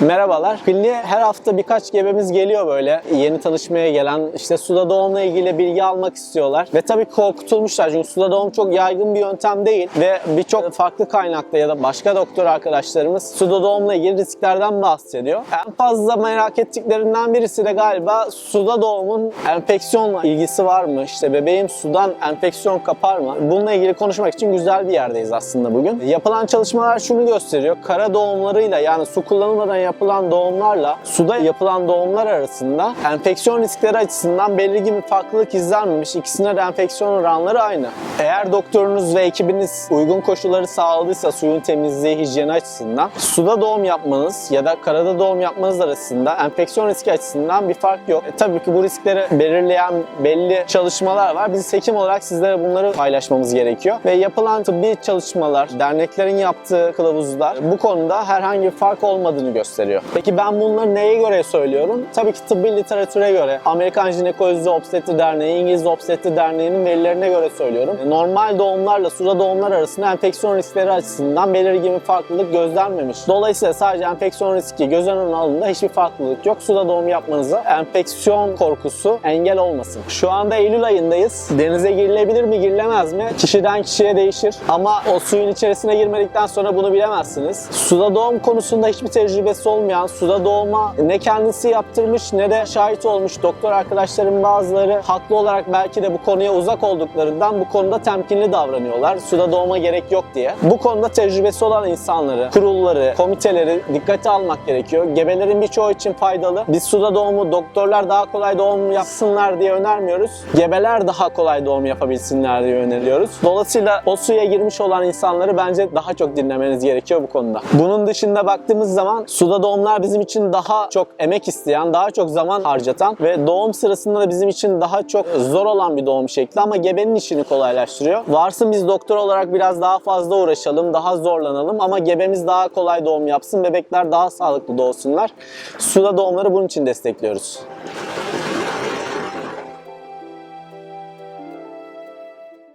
Merhabalar. Kliniğe her hafta birkaç gebemiz geliyor böyle. Yeni tanışmaya gelen işte suda doğumla ilgili bilgi almak istiyorlar. Ve tabii korkutulmuşlar çünkü suda doğum çok yaygın bir yöntem değil. Ve birçok farklı kaynakta ya da başka doktor arkadaşlarımız suda doğumla ilgili risklerden bahsediyor. En fazla merak ettiklerinden birisi de galiba suda doğumun enfeksiyonla ilgisi var mı? İşte bebeğim sudan enfeksiyon kapar mı? Bununla ilgili konuşmak için güzel bir yerdeyiz aslında bugün. Yapılan çalışmalar şunu gösteriyor. Kara doğumlarıyla yani su kullanılmadan yapılan doğumlarla suda yapılan doğumlar arasında enfeksiyon riskleri açısından belirgin bir farklılık izlenmemiş. İkisinde de enfeksiyon oranları aynı. Eğer doktorunuz ve ekibiniz uygun koşulları sağladıysa suyun temizliği, hijyeni açısından suda doğum yapmanız ya da karada doğum yapmanız arasında enfeksiyon riski açısından bir fark yok. E, tabii ki bu riskleri belirleyen belli çalışmalar var. Biz hekim olarak sizlere bunları paylaşmamız gerekiyor. Ve yapılan tıbbi çalışmalar, derneklerin yaptığı kılavuzlar bu konuda herhangi bir fark olmadığını gösteriyor. Peki ben bunları neye göre söylüyorum? Tabii ki tıbbi literatüre göre, Amerikan Jinekoloji Obstetri Derneği, İngiliz Obstetri Derneği'nin verilerine göre söylüyorum. Normal doğumlarla suda doğumlar arasında enfeksiyon riskleri açısından belirgin bir farklılık gözlenmemiş. Dolayısıyla sadece enfeksiyon riski göz önüne alındığında hiçbir farklılık yok. Suda doğum yapmanıza enfeksiyon korkusu engel olmasın. Şu anda Eylül ayındayız. Denize girilebilir mi, girilemez mi? Kişiden kişiye değişir. Ama o suyun içerisine girmedikten sonra bunu bilemezsiniz. Suda doğum konusunda hiçbir tecrübesi olmayan, suda doğuma ne kendisi yaptırmış ne de şahit olmuş doktor arkadaşlarım bazıları haklı olarak belki de bu konuya uzak olduklarından bu konuda temkinli davranıyorlar. Suda doğuma gerek yok diye. Bu konuda tecrübesi olan insanları, kurulları, komiteleri dikkate almak gerekiyor. Gebelerin birçoğu için faydalı. Biz suda doğumu doktorlar daha kolay doğum yapsınlar diye önermiyoruz. Gebeler daha kolay doğum yapabilsinler diye öneriyoruz. Dolayısıyla o suya girmiş olan insanları bence daha çok dinlemeniz gerekiyor bu konuda. Bunun dışında baktığımız zaman suda doğumlar bizim için daha çok emek isteyen, daha çok zaman harcatan ve doğum sırasında da bizim için daha çok zor olan bir doğum şekli ama gebenin işini kolaylaştırıyor. Varsın biz doktor olarak biraz daha fazla uğraşalım, daha zorlanalım ama gebemiz daha kolay doğum yapsın, bebekler daha sağlıklı doğsunlar. Suda doğumları bunun için destekliyoruz.